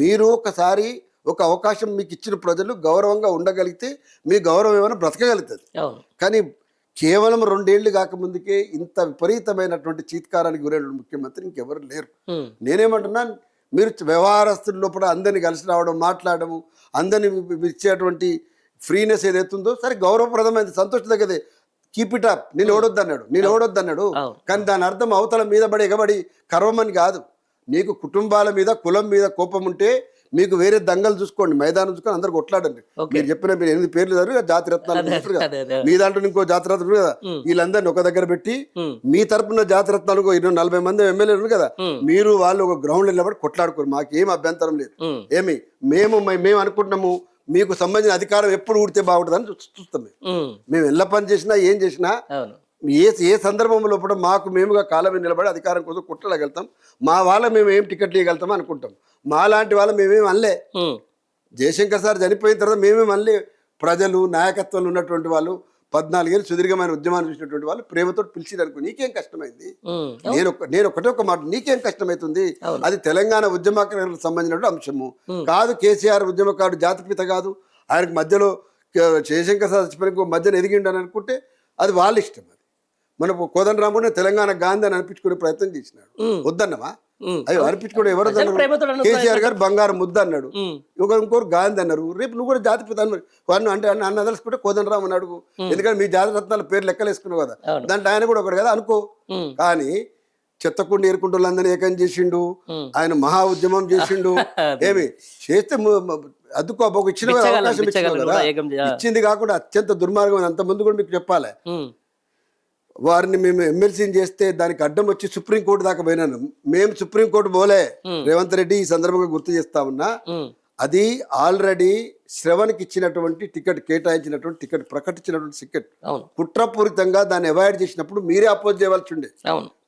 మీరు ఒకసారి ఒక అవకాశం మీకు ఇచ్చిన ప్రజలు గౌరవంగా ఉండగలిగితే మీ గౌరవం ఏమైనా బ్రతకగలుగుతుంది. కానీ కేవలం రెండేళ్ళు కాకముందుకే ఇంత విపరీతమైనటువంటి చీత్కారానికి గురైన ముఖ్యమంత్రి ఇంకెవరు లేరు. నేనేమంటున్నా మీరు వ్యవహారస్తుల లోపల అందరినీ కలిసి రావడం మాట్లాడము అందరినీ ఇచ్చేటువంటి ఫ్రీనెస్ ఏదైతే ఉందో సరే గౌరవప్రదమైనది సంతోషదగ్గదే కీప్ ఇట్ అప్ నేను ఓడొద్దు అన్నాడు నేను ఓడొద్దు అన్నాడు అవును. కానీ దాని అర్థం అవతల మీద పడి ఎగబడి కర్వమని కాదు. నీకు కుటుంబాల మీద కులం మీద కోపం ఉంటే మీకు వేరే దంగలు చూసుకోండి మైదానం చూసుకొని అందరు కొట్లాడండి. మీరు చెప్పిన మీరు ఎనిమిది పేర్లు చదివి జాతి రత్నాలు. మీ దాంట్లో ఇంకో జాతి రత్నాలు కదా. వీళ్ళందరినీ ఒక దగ్గర పెట్టి మీ తరపున జాతి రత్నాలు ఇరవై నలభై మంది ఎమ్మెల్యేలు కదా. మీరు వాళ్ళు ఒక గ్రౌండ్ నిలబడి కొట్లాడుకోరు. మాకేం అభ్యంతరం లేదు. ఏమి? మేము మేము అనుకుంటున్నాము మీకు సంబంధించిన అధికారం ఎప్పుడు ఊడితే బాగుంటుందని చూస్తాం మేము. మేము ఎల్ల పని చేసినా ఏం చేసినా ఏ ఏ సందర్భంలో కూడా మాకు మేముగా కాలం నిలబడి అధికారం కోసం కుట్టగలుగుతాం మా వాళ్ళ మేము ఏం టికెట్లు ఇవ్వగలుగుతాం అనుకుంటాం. మా లాంటి వాళ్ళ మేమేం అనలే. జయశంకర్ సార్ చనిపోయిన తర్వాత మేమే మళ్ళీ ప్రజలు నాయకత్వంలో ఉన్నటువంటి వాళ్ళు పద్నాలుగేళ్ళు సుదీర్ఘమైన ఉద్యమాన్ని చూసినటువంటి వాళ్ళు ప్రేమతో పిలిచిరు అనుకో నీకేం కష్టమైంది? నేను నేను ఒకటే ఒక మాట నీకేం కష్టమవుతుంది. అది తెలంగాణ ఉద్యమకారులకు సంబంధించిన అంశము. కాదు కేసీఆర్ ఉద్యమకారుడు జాతిపిత కాదు. ఆయనకు మధ్యలో జయశంకర్ సార్ చచ్చిపోయిన మధ్యన ఎదిగిండు అని అనుకుంటే అది వాళ్ళ ఇష్టం మన కోదండరాముడు తెలంగాణ గాంధీ అని అనిపించుకునే ప్రయత్నం చేసినాడు. ఉమ్, అయ్యో అనిపించుకోవడం ఎవరు కేసీఆర్ గారు బంగారం ముద్ద అన్నాడు. ఒక ఇంకోరు గాంధీ అన్నారు. రేపు నువ్వు కూడా జాతి పిత అన్నారు అంటే అన్న తలుసుకుంటే కోదండరామ్ అని అడుగు. ఎందుకంటే మీ జాతి రత్నాల పేరు లెక్కలేసుకున్నావు కదా. దాంట్లో ఆయన కూడా ఒకడు కదా అనుకో. కానీ చెత్తకుండా ఏరుకుంటోళ్ళందరినీ ఏకం చేసిండు. ఆయన మహా ఉద్యమం చేసిండు. ఏమి? చేస్తే అద్దుకో ఒక ఇచ్చిన అవకాశం ఇచ్చింది కాకుండా అత్యంత దుర్మార్గం అంత ముందు కూడా మీకు చెప్పాలి. వారిని మేము ఎమ్మెల్సీని చేస్తే దానికి అడ్డం వచ్చి సుప్రీంకోర్టు దాకా పోయినాను. మేము సుప్రీంకోర్టు పోలే. రేవంత్ రెడ్డి ఈ సందర్భంగా గుర్తు చేస్తా ఉన్నా. అది ఆల్రెడీ శ్రవణ్కి ఇచ్చినటువంటి టికెట్ కేటాయించినటువంటి టికెట్ ప్రకటించినటువంటి టికెట్. కుట్రపూరితంగా దాన్ని అవాయిడ్ చేసినప్పుడు మీరే అపోజ్ చేయవలసి ఉండే.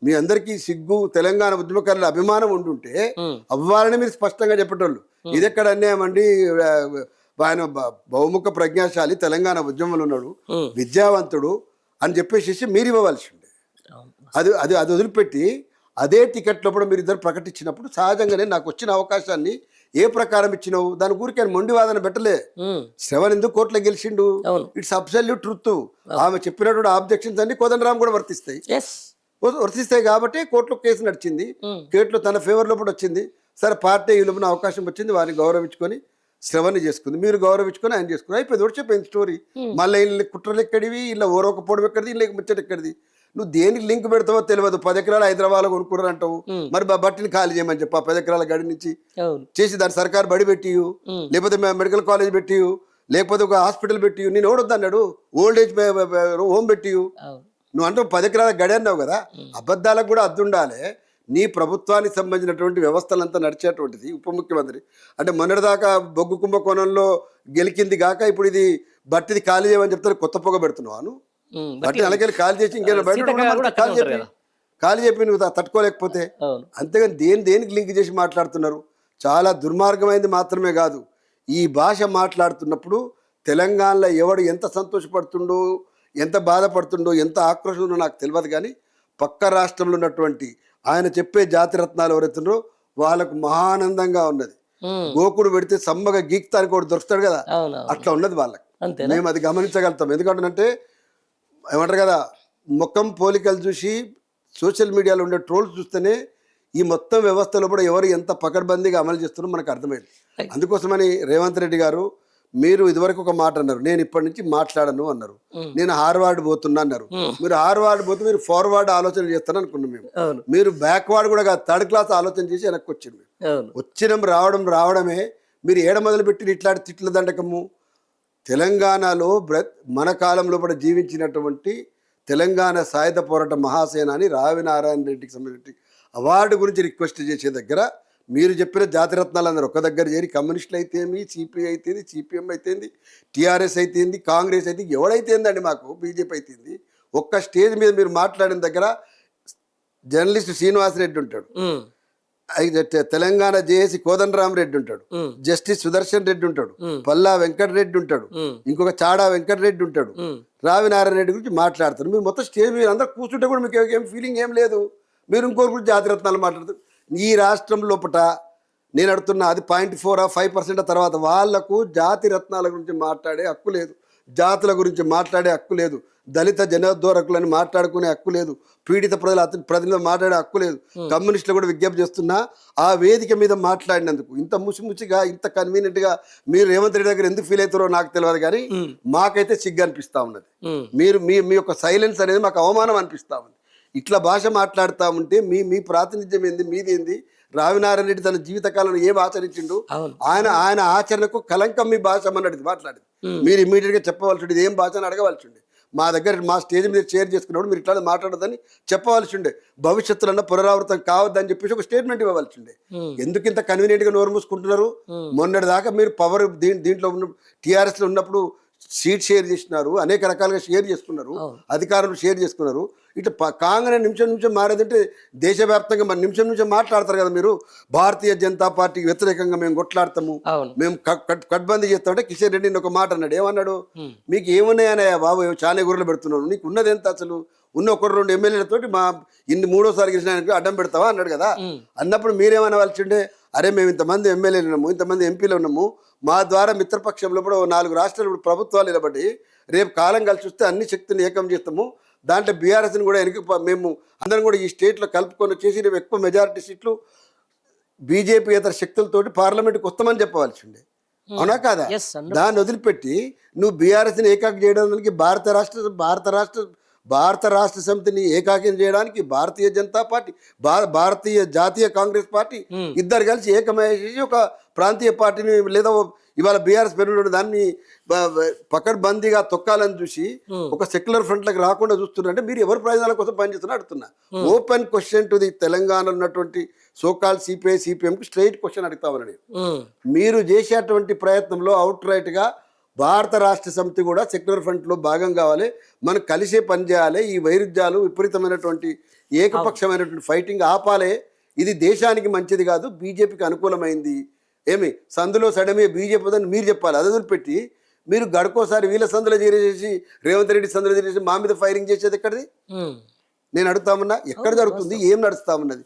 మీ అందరికీ సిగ్గు తెలంగాణ ఉద్యమకారుల అభిమానం ఉండుంటే అవ్వాలని మీరు స్పష్టంగా చెప్పేటోళ్ళు. ఇది ఎక్కడ అన్యాయం అండి? ఆ, ఆయన బహుముఖ ప్రజ్ఞాశాలి తెలంగాణ ఉద్యమంలో ఉన్నాడు. విద్యావంతుడు అని చెప్పేసి మీరు ఇవ్వవలసి ఉండే అది అది అది వదిలిపెట్టి అదే టికెట్ లోపల మీరు ఇద్దరు ప్రకటించినప్పుడు సహజంగానే నాకు వచ్చిన అవకాశాన్ని ఏ ప్రకారం ఇచ్చినావు? దాని ఆయన మొండి వాదన పెట్టలే. శ్రవణ్ ఎందుకు కోర్టులో గెలిచిండు? ఇట్స్ అబ్సల్యూట్ ట్రుత్ ఆమె చెప్పినటువంటి ఆబ్జెక్షన్స్ అన్ని కోదండరామ్ కూడా వర్తిస్తాయి. వర్తిస్తాయి కాబట్టి కోర్టులో కేసు నడిచింది. కేసులో తన ఫేవర్ లోపల వచ్చింది. సరే పార్టీ లోపల అవకాశం వచ్చింది. వారిని గౌరవించుకొని శ్రవణ్ చేసుకుంది. మీరు గౌరవించుకొని ఆయన చేసుకుని అయిపోయింది. ఒకటి చెప్పింది? స్టోరీ. మళ్ళీ వీళ్ళ కుట్రలు ఎక్కడివి? ఇలా ఓరకపోవడం ఎక్కడిది? వీళ్ళ ముచ్చట ఎక్కడిది? నువ్వు దేనికి లింక్ పెడతావో తెలియదు. పది ఎకరాలు హైదరాబాద్ కొనుక్కున్నారు అంటావు. మరి బట్టిని ఖాళీ చేయమని చెప్పి. ఆ పది ఎకరాల గడి నుంచి చేసి దాని సర్కార్ బడి పెట్టి. లేకపోతే మెడికల్ కాలేజ్ పెట్టి లేకపోతే ఒక హాస్పిటల్ పెట్టి నేను ఎవడొద్దు అన్నాడు. ఓల్డ్ ఏజ్ హోమ్ పెట్టి నువ్వు అంటే పది ఎకరాల గడి అన్నావు కదా? అబద్ధాలకు కూడా అద్దుండాలి. నీ ప్రభుత్వానికి సంబంధించినటువంటి వ్యవస్థలంతా నడిచేటువంటిది ఉప ముఖ్యమంత్రి. అంటే మొన్నటిదాకా బొగ్గు కుంభకోణంలో గెలికింది గాక ఇప్పుడు ఇది బట్టిది ఖాళీ చేయమని చెప్తారు కొత్త పొగ పెడుతున్నావు ఉమ్, బట్టి అలాగే ఖాళీ చేసి ఇంకేమైనా బయట ఖాళీ చెప్పి ఖాళీ చెప్పి నువ్వు తట్టుకోలేకపోతే అంతేగాని దేని దేనికి లింక్ చేసి మాట్లాడుతున్నారు? చాలా దుర్మార్గమైనది మాత్రమే కాదు. ఈ భాష మాట్లాడుతున్నప్పుడు తెలంగాణలో ఎవడు ఎంత సంతోషపడుతుండో ఎంత బాధపడుతుండో ఎంత ఆక్రోషం ఉందో నాకు తెలియదు కానీ పక్క రాష్ట్రంలో ఉన్నటువంటి ఆయన చెప్పే జాతి రత్నాలు ఎవరైతున్నారో వాళ్ళకు మహానందంగా ఉన్నది. గోకుడు పెడితే సమ్మగా గీక్తానికి ఒకటి దొరుకుతాడు కదా. అట్లా ఉన్నది వాళ్ళకి. మేము అది గమనించగలుగుతాం. ఎందుకంటే ఏమంటారు కదా ముఖం పోలికలు చూసి సోషల్ మీడియాలో ఉండే ట్రోల్స్ చూస్తేనే ఈ మొత్తం వ్యవస్థలో కూడా ఎవరు ఎంత పకడ్బందీగా అమలు చేస్తున్నారో మనకు అర్థమైంది. అందుకోసమని రేవంత్ రెడ్డి గారు మీరు ఇదివరకు ఒక మాట అన్నారు నేను ఇప్పటి నుంచి మాట్లాడను అన్నారు. నేను హార్వార్డ్ పోతున్నా అన్నారు. మీరు హార్వార్డ్ పోతే మీరు ఫార్వర్డ్ ఆలోచన చేస్తాను అనుకున్నాం మేము. మీరు బ్యాక్వర్డ్ కూడా థర్డ్ క్లాస్ ఆలోచన చేసి వెనక్కి వచ్చింది వచ్చినం రావడం రావడమే మీరు ఏడ మొదలుపెట్టి ఇట్లాంటి తిట్ల దండకము. తెలంగాణలో బ్ర మన కాలంలో కూడా జీవించినటువంటి తెలంగాణ సాయుధ పోరాట మహాసేనాని రావి నారాయణ రెడ్డికి సంబంధించి అవార్డు గురించి రిక్వెస్ట్ చేసే దగ్గర మీరు చెప్పిన జాతిరత్నాలు అందరూ ఒక దగ్గర చేరి కమ్యూనిస్టులు అయితేమి సిపిఐ అయితేంది సిపిఎం అయితేంది టీఆర్ఎస్ అయితేంది కాంగ్రెస్ అయితే ఎవడైతేందండి మాకు బీజేపీ అయితేంది ఒక్క స్టేజ్ మీద మీరు మాట్లాడిన దగ్గర జర్నలిస్ట్ శ్రీనివాసరెడ్డి ఉంటాడు. తెలంగాణ జేఏసీ కోదండరామ్ రెడ్డి ఉంటాడు. జస్టిస్ సుదర్శన్ రెడ్డి ఉంటాడు. పల్లా వెంకటరెడ్డి ఉంటాడు. ఇంకొక చాడా వెంకటరెడ్డి ఉంటాడు. రావినారాయణ రెడ్డి గురించి మాట్లాడతారు మీరు మొత్తం స్టేజ్ మీద అందరూ కూర్చుంటే కూడా మీకు ఏం ఫీలింగ్ ఏం లేదు. మీరు ఇంకోరి గురించి జాతిరత్నాలు మాట్లాడతారు ఈ రాష్ట్రం లోపట నేను అడుగుతున్నా అది పాయింట్ ఫోర్ ఫైవ్ పర్సెంట్ తర్వాత వాళ్ళకు జాతి రత్నాల గురించి మాట్లాడే హక్కు లేదు. జాతుల గురించి మాట్లాడే హక్కు లేదు. దళిత జనోద్ధోరకులని మాట్లాడుకునే హక్కు లేదు. పీడిత ప్రజల ప్రజలు మాట్లాడే హక్కు లేదు. కమ్యూనిస్టులు కూడా విజ్ఞప్తి చేస్తున్నా ఆ వేదిక మీద మాట్లాడినందుకు. ఇంత ముసిముసిగా ఇంత కన్వీనియంట్గా మీరు రేవంత్ రెడ్డి దగ్గర ఎందుకు ఫీల్ అవుతారో నాకు తెలియదు కానీ మాకైతే సిగ్గు అనిపిస్తా ఉన్నది. మీరు మీ మీ యొక్క సైలెన్స్ అనేది మాకు అవమానం అనిపిస్తా ఉంది. ఇట్లా భాష మాట్లాడుతూ ఉంటే మీ మీ ప్రాతినిధ్యం ఏంది? మీది ఏంది రావినారాయణ రెడ్డి తన జీవితకాలంలో ఏం ఆచరించిండు? ఆయన ఆయన ఆచరణకు కలంకం మీ భాష అన్నది మాట్లాడింది. మీరు ఇమీడియట్గా చెప్పవలసి ఉండేది ఏం భాష అని అడగవలసి ఉండే మా దగ్గర మా స్టేజ్ మీద షేర్ చేసుకున్నప్పుడు మీరు ఇట్లా మాట్లాడదని చెప్పవలసి ఉండే భవిష్యత్తులో పునరావృతం కావద్దని చెప్పేసి ఒక స్టేట్మెంట్ ఇవ్వవలసి ఉండే. ఎందుకు ఇంత కన్వీనియంట్గా నోరు మూసుకుంటున్నారు? మొన్నటి దాకా మీరు పవర్ దీంట్లో ఉన్న టీఆర్ఎస్లో ఉన్నప్పుడు సీట్ షేర్ చేసినారు అనేక రకాలుగా షేర్ చేసుకున్నారు. అధికారులు షేర్ చేసుకున్నారు. ఇట్లా కాంగ్రెస్ నిమిషం నిమిషం మారేదంటే దేశవ్యాప్తంగా మరి నిమిషం నిమిషం మాట్లాడతారు కదా మీరు. భారతీయ జనతా పార్టీకి వ్యతిరేకంగా మేము కొట్లాడతాము. మేము కట్- కట్- కట్బందీ చేస్తామంటే కిషన్ రెడ్డి ఒక మాట అన్నాడు. ఏమన్నాడు? మీకు ఏమున్నాయనయ్యా బాబు? చాలా గుర్రెలు పెడుతున్నాను నీకు ఉన్నది ఎంత అసలు? ఉన్న ఒకటి రెండు ఎమ్మెల్యేలతోటి మా ఇన్ని మూడోసారి గెలిచిన అడ్డం పెడతావా? అన్నాడు కదా. అన్నప్పుడు మీరేమనవలసి ఉండే అరే మేము ఇంతమంది ఎమ్మెల్యేలు ఉన్నాము ఇంతమంది ఎంపీలు ఉన్నాము మా ద్వారా మిత్రపక్షంలో కూడా నాలుగు రాష్ట్రాలు ఇప్పుడు ప్రభుత్వాలు నిలబడి రేపు కాలం కలిసి వస్తే అన్ని శక్తిని ఏకం చేస్తాము. దాంట్లో బీఆర్ఎస్ని కూడా వెనక్కి ప- మేము అందరం కూడా ఈ స్టేట్లో కలుపుకొని వచ్చేసి రేపు ఎక్కువ మెజారిటీ సీట్లు బీజేపీ ఇతర శక్తులతోటి పార్లమెంట్కి వస్తామని చెప్పవలసి ఉండే అవునా కాదా? దాన్ని వదిలిపెట్టి నువ్వు బీఆర్ఎస్ని ఏకాకి చేయడానికి భారత రాష్ట్ర భారత రాష్ట్ర భారత రాష్ట్ర సమితిని ఏకాకిం చేయడానికి భారతీయ జనతా పార్టీ భారతీయ జాతీయ కాంగ్రెస్ పార్టీ ఇద్దరు కలిసి ఏకమయ్యేసి ఒక ప్రాంతీయ పార్టీని లేదా ఇవాళ బీఆర్ఎస్ పెరుగుడు దాన్ని పకడ్బందీగా తొక్కాలని చూసి ఒక సెక్యులర్ ఫ్రంట్లకు రాకుండా చూస్తున్నారంటే మీరు ఎవరి ప్రయోజనాల కోసం పనిచేస్తున్నా అడుగుతున్నా. ఓపెన్ క్వశ్చన్ టు ది తెలంగాణలో ఉన్నటువంటి సోకాల్ సిపిఐ సిపిఎంకి స్ట్రైట్ క్వశ్చన్ అడుగుతామని. మీరు చేసేటువంటి ప్రయత్నంలో అవుట్ రైట్గా భారత రాష్ట్ర సమితి కూడా సెక్యులర్ ఫ్రంట్లో భాగం కావాలి. మనం కలిసే పని చేయాలి. ఈ వైరుధ్యాలు విపరీతమైనటువంటి ఏకపక్షమైనటువంటి ఫైటింగ్ ఆపాలి. ఇది దేశానికి మంచిది కాదు బీజేపీకి అనుకూలమైంది. ఏమి? సందులో సడమే బీజేపీ వద్దని మీరు చెప్పాలి. అది వదిలిపెట్టి మీరు గడుకోసారి వీళ్ళ సందులో చేరేసి రేవంత్ రెడ్డి సందులో చేరేసి మా మీద ఫైరింగ్ చేసేది ఎక్కడిది. నేను అడుగుతామన్నా ఎక్కడ జరుగుతుంది ఏం నడుస్తా ఉన్నది?